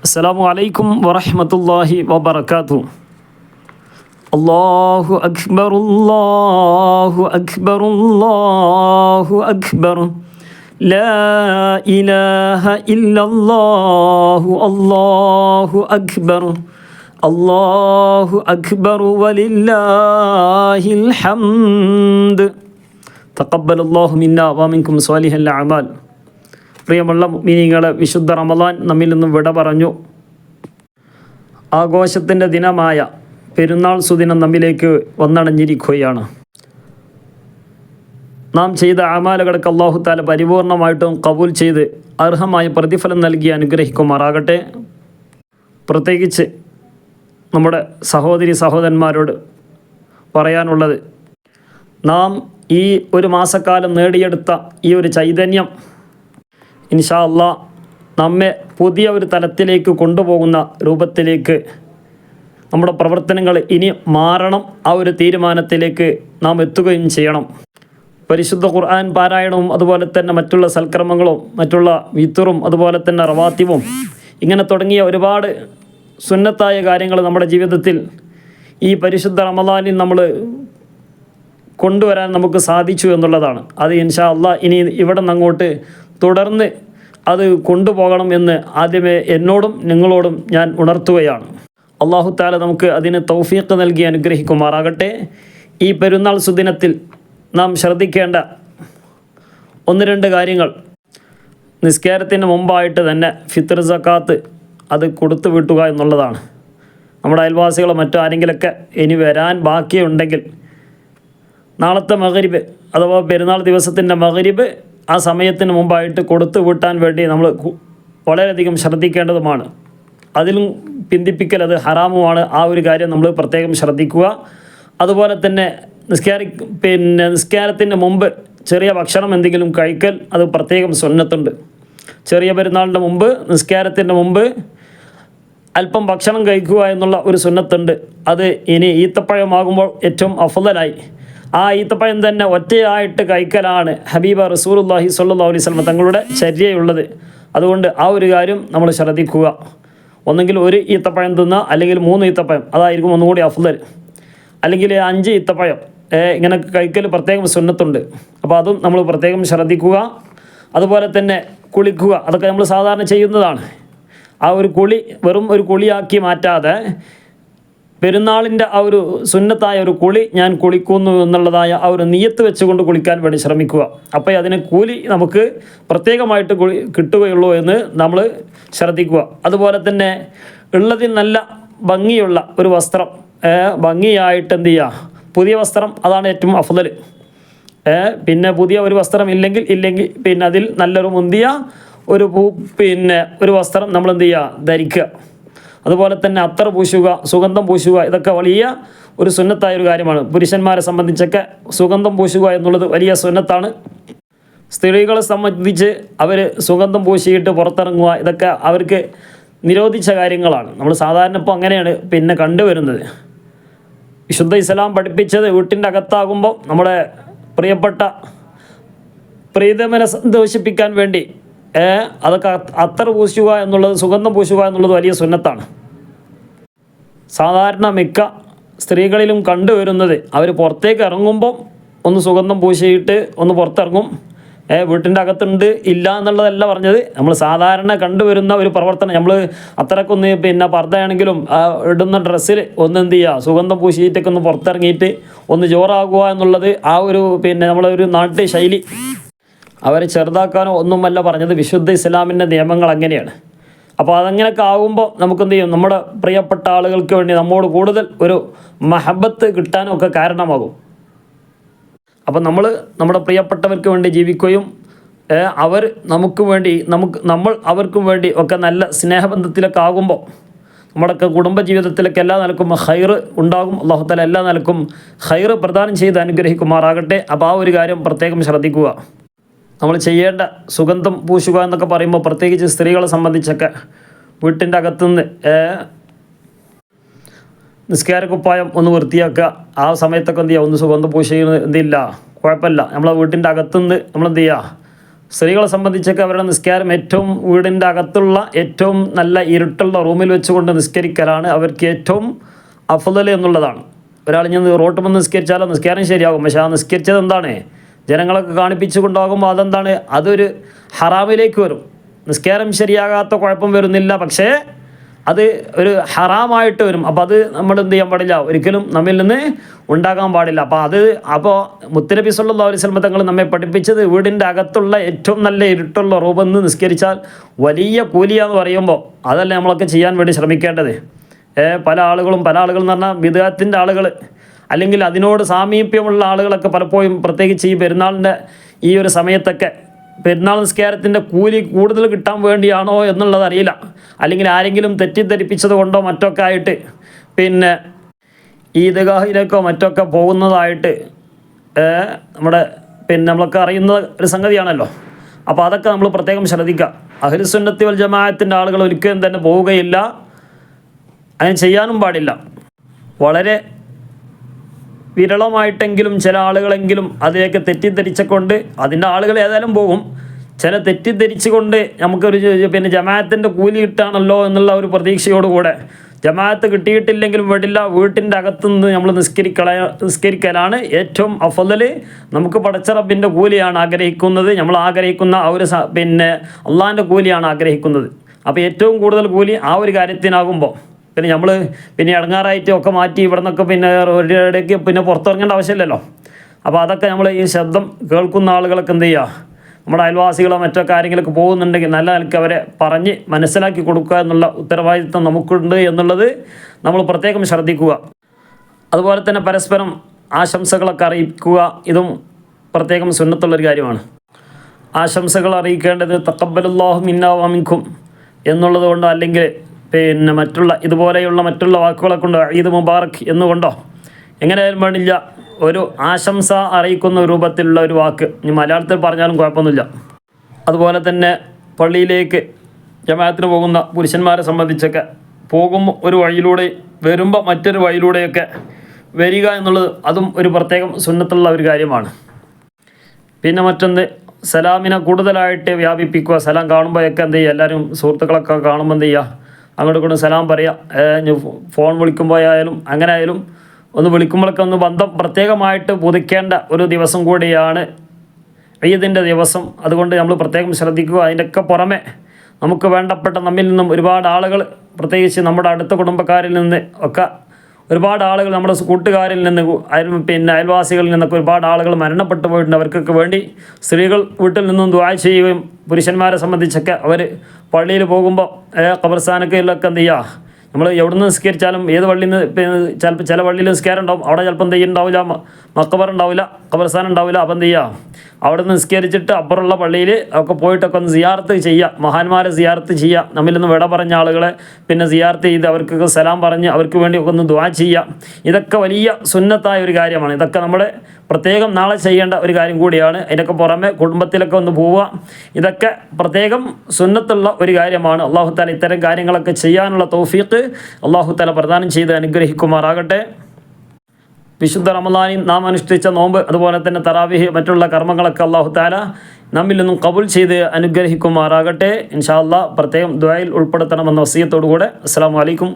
السلام عليكم ورحمة الله وبركاته. الله أكبر الله أكبر الله أكبر. لا إله إلا الله الله أكبر. الله أكبر ولله الحمد. تقبل الله منا ومنكم صالح الأعمال. പ്രിയമുള്ള മീനിങ്ങൾ വിശുദ്ധ റമദാൻ നമ്മിൽ നിന്നും വിട പറഞ്ഞു. ആഘോഷത്തിന്റെ ദിനമായ പെരുന്നാൾ സുദിനം നമ്മിലേക്ക് വന്നണഞ്ഞിരിക്കുകയാണ്. നാം ചെയ്ത അമാലകൾക്ക് അള്ളാഹു താല പരിപൂർണമായിട്ടും കബൂൽ ചെയ്ത് അർഹമായ പ്രതിഫലം നൽകി അനുഗ്രഹിക്കുമാറാകട്ടെ. പ്രത്യേകിച്ച് നമ്മുടെ സഹോദരി സഹോദരന്മാരോട് പറയാനുള്ളത് നാം ഈ ഒരു മാസക്കാലം നേടിയെടുത്ത ഈ ഒരു ചൈതന്യം ഇൻഷാ അള്ളാ നമ്മെ പുതിയ ഒരു തലത്തിലേക്ക് കൊണ്ടുപോകുന്ന രൂപത്തിലേക്ക് നമ്മുടെ പ്രവർത്തനങ്ങൾ ഇനി മാറണം. ആ ഒരു തീരുമാനത്തിലേക്ക് നാം എത്തുകയും ചെയ്യണം. പരിശുദ്ധ ഖുർആൻ പാരായണവും അതുപോലെ തന്നെ മറ്റുള്ള സൽക്രമങ്ങളും മറ്റുള്ള വിത്തുറും അതുപോലെ തന്നെ റവാത്തിവും ഇങ്ങനെ തുടങ്ങിയ ഒരുപാട് സുന്നത്തായ കാര്യങ്ങൾ നമ്മുടെ ജീവിതത്തിൽ ഈ പരിശുദ്ധ റമദാനിൽ നമ്മൾ കൊണ്ടുവരാൻ നമുക്ക് സാധിച്ചു എന്നുള്ളതാണ്. അത് ഇൻഷാ അള്ളാഹ് ഇനി ഇവിടെ നിന്ന് അങ്ങോട്ട് തുടർന്ന് അത് കൊണ്ടുപോകണം എന്ന് ആദ്യമേ എന്നോടും നിങ്ങളോടും ഞാൻ ഉണർത്തുകയാണ്. അള്ളാഹു താല നമുക്ക് അതിന് തൗഫീഖ് നൽകി അനുഗ്രഹിക്കുമാറാകട്ടെ. ഈ പെരുന്നാൾ സുദിനത്തിൽ നാം ശ്രദ്ധിക്കേണ്ട ഒന്ന് രണ്ട് കാര്യങ്ങൾ. നിസ്കാരത്തിന് മുമ്പായിട്ട് തന്നെ ഫിത്തർ സക്കാത്ത് അത് കൊടുത്തു വിട്ടുക എന്നുള്ളതാണ്. നമ്മുടെ അയൽവാസികളോ മറ്റോ ആരെങ്കിലൊക്കെ ഇനി വരാൻ ബാക്കിയുണ്ടെങ്കിൽ നാളത്തെ മകരിബ് അഥവാ പെരുന്നാൾ ദിവസത്തിന്റെ മകരിബ് ആ സമയത്തിന് മുമ്പായിട്ട് കൊടുത്തു വിട്ടാൻ വേണ്ടി നമ്മൾ വളരെയധികം ശ്രദ്ധിക്കേണ്ടതുമാണ്. അതിലും പിന്തിപ്പിക്കൽ അത് ഹറാമുമാണ്. ആ ഒരു കാര്യം നമ്മൾ പ്രത്യേകം ശ്രദ്ധിക്കുക. അതുപോലെ തന്നെ നിസ്കാരി പിന്നെ നിസ്കാരത്തിന് മുമ്പ് ചെറിയ ഭക്ഷണം എന്തെങ്കിലും കഴിക്കൽ അത് പ്രത്യേകം സ്വന്നത്തുണ്ട് ചെറിയ പെരുന്നാളിന്റെ മുമ്പ് നിസ്കാരത്തിന്റെ മുമ്പ് അല്പം ഭക്ഷണം കഴിക്കുക എന്നുള്ള ഒരു സുന്നത്തുണ്ട്. അത് ഇനി ഈത്തപ്പഴമാകുമ്പോൾ ഏറ്റവും അഫുതലായി ആ ഈത്തപ്പഴം തന്നെ ഒറ്റയായിട്ട് കഴിക്കലാണ് ഹബീബ റസൂലുല്ലാഹി സല്ലാ അലൈഹി തങ്ങളുടെ ചര്യയുള്ളത്. അതുകൊണ്ട് ആ ഒരു കാര്യം നമ്മൾ ശ്രദ്ധിക്കുക. ഒന്നെങ്കിൽ ഒരു ഈത്തപ്പഴം തിന്നുക അല്ലെങ്കിൽ മൂന്ന് ഈത്തപ്പഴം അതായിരിക്കും ഒന്നുകൂടി അഫ്ദൽ. അല്ലെങ്കിൽ അഞ്ച് ഈത്തപ്പഴം ഇങ്ങനെ കഴിക്കൽ പ്രത്യേകം സുന്നത്തുണ്ട്. അപ്പോൾ അതും നമ്മൾ പ്രത്യേകം ശ്രദ്ധിക്കുക. അതുപോലെ തന്നെ കുളിക്കുക. അതൊക്കെ നമ്മൾ സാധാരണ ചെയ്യുന്നതാണ്. ആ ഒരു കുളി വെറും ഒരു കുളിയാക്കി മാറ്റാതെ പെരുന്നാളിന്റെ ആ ഒരു സുന്നത്തായ ഒരു കുളി ഞാൻ കുളിക്കുന്നു എന്നുള്ളതായ ആ ഒരു നീയത്ത് വെച്ചുകൊണ്ട് കുളിക്കാൻ വേണ്ടി ശ്രമിക്കുക. അപ്പോൾ അതിന് കൂലി നമുക്ക് പ്രത്യേകമായിട്ട് കുളി കിട്ടുകയുള്ളൂ എന്ന് നമ്മൾ ശ്രദ്ധിക്കുക. അതുപോലെ തന്നെ ഉള്ളതിൽ നല്ല ഭംഗിയുള്ള ഒരു വസ്ത്രം ഭംഗിയായിട്ട് എന്ത് ചെയ്യുക? പുതിയ വസ്ത്രം അതാണ് ഏറ്റവും അഫുതൽ പിന്നെ പുതിയ ഒരു വസ്ത്രം ഇല്ലെങ്കിൽ ഇല്ലെങ്കിൽ പിന്നെ അതിൽ നല്ലൊരു മുന്തിയ ഒരു പിന്നെ ഒരു വസ്ത്രം നമ്മൾ എന്ത് ചെയ്യുക? ധരിക്കുക. അതുപോലെ തന്നെ അത്തർ പൂശുക സുഗന്ധം പൂശുക ഇതൊക്കെ വലിയ ഒരു സുന്നത്തായ ഒരു കാര്യമാണ്. പുരുഷന്മാരെ സംബന്ധിച്ചൊക്കെ സുഗന്ധം പൂശുക എന്നുള്ളത് വലിയ സുന്നത്താണ്. സ്ത്രീകളെ സംബന്ധിച്ച് അവർ സുഗന്ധം പൂശിയിട്ട് പുറത്തിറങ്ങുക ഇതൊക്കെ അവർക്ക് നിരോധിച്ച കാര്യങ്ങളാണ്. നമ്മൾ സാധാരണ ഇപ്പോൾ അങ്ങനെയാണ് പിന്നെ കണ്ടുവരുന്നത്. വിശുദ്ധ ഇസ്ലാം പഠിപ്പിച്ചത് വീട്ടിന്റെ അകത്താകുമ്പോൾ നമ്മുടെ പ്രിയപ്പെട്ട പ്രീതമനെ സന്തോഷിപ്പിക്കാൻ വേണ്ടി അതൊക്കെ അത്ത- അത്തർ പൂശുക എന്നുള്ളത് സുഗന്ധം പൂശുക എന്നുള്ളത് വലിയ സുന്നത്താണ്. സാധാരണ മിക്ക സ്ത്രീകളിലും കണ്ടുവരുന്നത് അവർ പുറത്തേക്ക് ഇറങ്ങുമ്പം ഒന്ന് സുഗന്ധം പൂശിയിട്ട് ഒന്ന് പുറത്തിറങ്ങും. വീട്ടിന്റെ അകത്തുണ്ട് ഇല്ല എന്നുള്ളതല്ല പറഞ്ഞത്. നമ്മൾ സാധാരണ കണ്ടുവരുന്ന ഒരു പ്രവർത്തനം. നമ്മൾ അത്രക്കൊന്ന് പിന്നെ പർദ്ദയാണെങ്കിലും ഇടുന്ന ഡ്രസ്സിൽ ഒന്ന് എന്ത് ചെയ്യുക സുഗന്ധം പൂശിയിട്ടൊക്കെ ഒന്ന് പുറത്തിറങ്ങിയിട്ട് ഒന്ന് ജോറാകുക എന്നുള്ളത് ആ ഒരു പിന്നെ നമ്മളൊരു നാട്ടു ശൈലി അവരെ ചെറുതാക്കാനോ ഒന്നുമല്ല പറഞ്ഞത് വിശുദ്ധ ഇസ്ലാമിന്റെ നിയമങ്ങൾ അങ്ങനെയാണ്. അപ്പോൾ അതങ്ങനെയൊക്കെ ആകുമ്പോൾ നമുക്ക് എന്ത് ചെയ്യും? നമ്മുടെ പ്രിയപ്പെട്ട ആളുകൾക്ക് വേണ്ടി നമ്മോട് കൂടുതൽ ഒരു മഹബത്ത് കിട്ടാനും ഒക്കെ കാരണമാകും. അപ്പം നമ്മൾ നമ്മുടെ പ്രിയപ്പെട്ടവർക്ക് വേണ്ടി ജീവിക്കുകയും അവർ നമുക്ക് വേണ്ടി നമുക്ക് നമ്മൾ അവർക്കും വേണ്ടി ഒക്കെ നല്ല സ്നേഹബന്ധത്തിലൊക്കെ ആകുമ്പോൾ നമ്മുടെയൊക്കെ കുടുംബജീവിതത്തിലൊക്കെ എല്ലാ നിലക്കും ഹൈർ ഉണ്ടാകും. അള്ളാഹുത്തല എല്ലാ നിലക്കും ഹൈർ പ്രദാനം ചെയ്ത് അനുഗ്രഹിക്കുമാറാകട്ടെ. അപ്പോൾ ആ ഒരു കാര്യം പ്രത്യേകം ശ്രദ്ധിക്കുക. നമ്മൾ ചെയ്യേണ്ട സുഗന്ധം പൂശുക എന്നൊക്കെ പറയുമ്പോൾ പ്രത്യേകിച്ച് സ്ത്രീകളെ സംബന്ധിച്ചൊക്കെ വീട്ടിന്റെ അകത്തുനിന്ന് നിസ്കാരക്കുപ്പായം ഒന്ന് വൃത്തിയാക്കുക. ആ സമയത്തൊക്കെ എന്ത് ചെയ്യുക? ഒന്ന് സുഗന്ധം പൂശി എന്തില്ല കുഴപ്പമില്ല. നമ്മളെ വീട്ടിന്റെ അകത്തുനിന്ന് നമ്മൾ എന്ത് ചെയ്യുക? സ്ത്രീകളെ സംബന്ധിച്ചൊക്കെ അവരുടെ നിസ്കാരം ഏറ്റവും വീടിന്റെ അകത്തുള്ള ഏറ്റവും നല്ല ഇരുട്ടുള്ള റൂമിൽ വെച്ചുകൊണ്ട് നിസ്കരിക്കലാണ് അവർക്ക് ഏറ്റവും അഫുതൽ എന്നുള്ളതാണ്. ഒരാൾ ഞാൻ റോട്ട് വന്ന് നിസ്കരിച്ചാലോ? നിസ്കാരം ശരിയാകും. പക്ഷേ ആ നിസ്കരിച്ചത് എന്താണ്? ജനങ്ങളൊക്കെ കാണിപ്പിച്ചു കൊണ്ടാകുമ്പോൾ അതെന്താണ്? അതൊരു ഹറാമിലേക്ക് വരും. നിസ്കാരം ശരിയാകാത്ത കുഴപ്പം വരുന്നില്ല. പക്ഷേ അത് ഒരു ഹറാമായിട്ട് വരും. അപ്പോൾ അത് നമ്മൾ എന്ത് ചെയ്യാൻ പാടില്ല? ഒരിക്കലും നമ്മിൽ നിന്ന് ഉണ്ടാകാൻ പാടില്ല. അപ്പോൾ അത് അപ്പോൾ മുത്തനബി സല്ലല്ലാഹു അലൈഹി തങ്ങൾ നമ്മെ പഠിപ്പിച്ചത് വീടിന്റെ അകത്തുള്ള ഏറ്റവും നല്ല ഇരുട്ടുള്ള റൂപെന്ന് നിസ്കരിച്ചാൽ വലിയ കൂലിയാന്ന് പറയുമ്പോൾ അതല്ലേ നമ്മളൊക്കെ ചെയ്യാൻ വേണ്ടി ശ്രമിക്കേണ്ടത്? പല ആളുകളും പല ആളുകൾ എന്ന് പറഞ്ഞാൽ വിദേഹത്തിന്റെ ആളുകൾ അല്ലെങ്കിൽ അതിനോട് സാമീപ്യമുള്ള ആളുകളൊക്കെ പലപ്പോഴും പ്രത്യേകിച്ച് ഈ പെരുന്നാളിന്റെ ഈ ഒരു സമയത്തൊക്കെ പെരുന്നാൾ നിസ്കാരത്തിന്റെ കൂലി കൂടുതൽ കിട്ടാൻ വേണ്ടിയാണോ എന്നുള്ളത് അറിയില്ല. അല്ലെങ്കിൽ ആരെങ്കിലും തെറ്റിദ്ധരിപ്പിച്ചത് കൊണ്ടോ മറ്റൊക്കെ ആയിട്ട് പിന്നെ ഈദ്ഗാഹിലേക്കോ മറ്റൊക്കെ പോകുന്നതായിട്ട് നമ്മുടെ പിന്നെ നമ്മളൊക്കെ അറിയുന്ന ഒരു സംഗതിയാണല്ലോ. അപ്പോൾ അതൊക്കെ നമ്മൾ പ്രത്യേകം ശ്രദ്ധിക്കുക. അഹിൽസുന്നത്തി വൽ ജമാഅത്തിന്റെ ആളുകൾ ഒരിക്കലും തന്നെ പോവുകയില്ല. അതിന് ചെയ്യാനും പാടില്ല. വളരെ വിരളമായിട്ടെങ്കിലും ചില ആളുകളെങ്കിലും അതിലേക്ക് തെറ്റിദ്ധരിച്ചുകൊണ്ട് അതിന്റെ ആളുകൾ ഏതായാലും പോകും. ചില തെറ്റിദ്ധരിച്ചുകൊണ്ട് നമുക്കൊരു പിന്നെ ജമാഅത്തിന്റെ കൂലി കിട്ടാണല്ലോ എന്നുള്ള ഒരു പ്രതീക്ഷയോടുകൂടെ ജമാഅത്ത് കിട്ടിയിട്ടില്ലെങ്കിലും വേണ്ടില്ല വീട്ടിന്റെ അകത്തുനിന്ന് നമ്മൾ നിസ്കരിക്കള നിസ്കരിക്കലാണ്. ഏറ്റവും അഫലൽ നമുക്ക് പടച്ചറബിന്റെ കൂലിയാണ് ആഗ്രഹിക്കുന്നത്. നമ്മൾ ആഗ്രഹിക്കുന്ന ആ ഒരു പിന്നെ അള്ളാഹിന്റെ കൂലിയാണ് ആഗ്രഹിക്കുന്നത്. അപ്പോൾ ഏറ്റവും കൂടുതൽ കൂലി ആ ഒരു കാര്യത്തിനാകുമ്പോൾ. പിന്നെ നമ്മൾ പിന്നെ ഇടങ്ങാറായിട്ട് ഒക്കെ മാറ്റി ഇവിടെ നിന്നൊക്കെ പിന്നെ ഒരിടയ്ക്ക് പിന്നെ പുറത്തിറങ്ങേണ്ട ആവശ്യമില്ലല്ലോ. അപ്പോൾ അതൊക്കെ നമ്മൾ ഈ ശബ്ദം കേൾക്കുന്ന ആളുകളൊക്കെ എന്ത് ചെയ്യുക നമ്മുടെ അയൽവാസികളോ മറ്റൊക്കെ ആരെങ്കിലുമൊക്കെ പോകുന്നുണ്ടെങ്കിൽ നല്ല നിലയ്ക്ക് അവരെ പറഞ്ഞ് മനസ്സിലാക്കി കൊടുക്കുക എന്നുള്ള ഉത്തരവാദിത്വം നമുക്കുണ്ട് എന്നുള്ളത് നമ്മൾ പ്രത്യേകം ശ്രദ്ധിക്കുക. അതുപോലെ തന്നെ പരസ്പരം ആശംസകളൊക്കെ അറിയിക്കുക ഇതും പ്രത്യേകം സുന്നത്തുള്ളൊരു കാര്യമാണ്. ആശംസകൾ അറിയിക്കേണ്ടത് തക്കബലുല്ലാഹു മിന്നാവാമിക്കും എന്നുള്ളത് കൊണ്ടോ അല്ലെങ്കിൽ പിന്നെ മറ്റുള്ള ഇതുപോലെയുള്ള മറ്റുള്ള വാക്കുകളെ കൊണ്ടോ ഈദ് മുബാറക് എന്നുകൊണ്ടോ? എങ്ങനെയായാലും വേണില്ല ഒരു ആശംസ അറിയിക്കുന്ന രൂപത്തിലുള്ള ഒരു വാക്ക്. ഇനി മലയാളത്തിൽ പറഞ്ഞാലും കുഴപ്പമൊന്നുമില്ല. അതുപോലെ തന്നെ പള്ളിയിലേക്ക് ജമാഅത്തിന് പോകുന്ന പുരുഷന്മാരെ സംബന്ധിച്ചൊക്കെ പോകും ഒരു വഴിയിലൂടെ വരുമ്പോൾ മറ്റൊരു വഴിയിലൂടെയൊക്കെ വരിക എന്നുള്ളത് അതും ഒരു പ്രത്യേകം സുന്നത്തുള്ള ഒരു കാര്യമാണ്. പിന്നെ മറ്റൊന്ന് സലാമിനെ കൂടുതലായിട്ട് വ്യാപിപ്പിക്കുക സലാം കാണുമ്പോഴൊക്കെ എന്ത് ചെയ്യുക? എല്ലാവരും സുഹൃത്തുക്കളൊക്കെ കാണുമ്പോൾ എന്ത് ചെയ്യുക? അങ്ങോട്ട് കൊണ്ട് സലാം പറയാം. ഫോൺ വിളിക്കുമ്പോഴായാലും അങ്ങനെ ആയാലും ഒന്ന് വിളിക്കുമ്പോഴൊക്കെ ഒന്ന് ബന്ധം പ്രത്യേകമായിട്ട് പുതുക്കേണ്ട ഒരു ദിവസം കൂടിയാണ് ഈദിന്റെ ദിവസം. അതുകൊണ്ട് നമ്മൾ പ്രത്യേകം ശ്രദ്ധിക്കുക. അതിന്റെയൊക്കെ പുറമെ നമുക്ക് വേണ്ടപ്പെട്ട നമ്മിൽ നിന്നും ഒരുപാട് ആളുകൾ പ്രത്യേകിച്ച് നമ്മുടെ അടുത്ത കുടുംബക്കാരിൽ നിന്ന് ഒക്കെ ഒരുപാട് ആളുകൾ നമ്മുടെ കൂട്ടുകാരിൽ നിന്ന് പിന്നെ അയൽവാസികളിൽ നിന്നൊക്കെ ഒരുപാട് ആളുകൾ മരണപ്പെട്ടു പോയിട്ടുണ്ട്. അവർക്കൊക്കെ വേണ്ടി സ്ത്രീകൾ വീട്ടിൽ നിന്നും ദ്വാ ചെയ്യുകയും പുരുഷന്മാരെ സംബന്ധിച്ചൊക്കെ അവർ പള്ളിയിൽ പോകുമ്പോൾ ഖബർസ്ഥാനൊക്കെയിലൊക്കെ എന്ത് ചെയ്യുക നമ്മൾ എവിടെ നിന്ന് നിസ്കരിച്ചാലും ഏത് പള്ളിയിൽ നിന്ന് ചിലപ്പോൾ ചില പള്ളിയിൽ നിസ്കാരം ഉണ്ടാവും അവിടെ ചിലപ്പോൾ എന്ത് ചെയ്യുന്നുണ്ടാവില്ല? മക്കബർ ഉണ്ടാവില്ല ഖബർസ്ഥാനം ഉണ്ടാവില്ല. അപ്പം എന്ത് ചെയ്യുക? അവിടെ നിന്ന് നിസ്കരിച്ചിട്ട് അപ്പുറമുള്ള പള്ളിയിൽ ഒക്കെ പോയിട്ടൊക്കെ ഒന്ന് സിയാർത്ത് ചെയ്യുക. മഹാന്മാരെ സിയാർത്ത് ചെയ്യുക. നമ്മിൽ നിന്ന് വിട പറഞ്ഞ ആളുകളെ പിന്നെ സിയാർത്ത് ചെയ്ത് അവർക്കൊക്കെ സലാം പറഞ്ഞ് അവർക്ക് വേണ്ടി ഒക്കെ ഒന്ന് ദ്വാ ചെയ്യുക. ഇതൊക്കെ വലിയ സുന്നത്തായ ഒരു കാര്യമാണ്. ഇതൊക്കെ നമ്മുടെ പ്രത്യേകം നാളെ ചെയ്യേണ്ട ഒരു കാര്യം കൂടിയാണ്. അതിനൊക്കെ പുറമെ കുടുംബത്തിലൊക്കെ ഒന്ന് പോവുക. ഇതൊക്കെ പ്രത്യേകം സുന്നത്തുള്ള ഒരു കാര്യമാണ്. അള്ളാഹു താല ഇത്തരം കാര്യങ്ങളൊക്കെ ചെയ്യാനുള്ള തൗഫീഖ് അള്ളാഹു താല പ്രദാനം ചെയ്ത് അനുഗ്രഹിക്കുമാറാകട്ടെ. വിശുദ്ധ റമദാനിൽ നാം അനുഷ്ഠിച്ച നോമ്പ് അതുപോലെ തന്നെ തറാവിഹ് മറ്റുള്ള കർമ്മങ്ങളൊക്കെ അള്ളാഹു താല നമ്മിൽ നിന്നും കബുൽ ചെയ്ത് അനുഗ്രഹിക്കുമാറാകട്ടെ. ഇൻഷാ അള്ളാഹ് പ്രത്യേകം ദ്വയിൽ ഉൾപ്പെടുത്തണമെന്ന വസീയത്തോടു കൂടെ അസ്സാം വലൈക്കും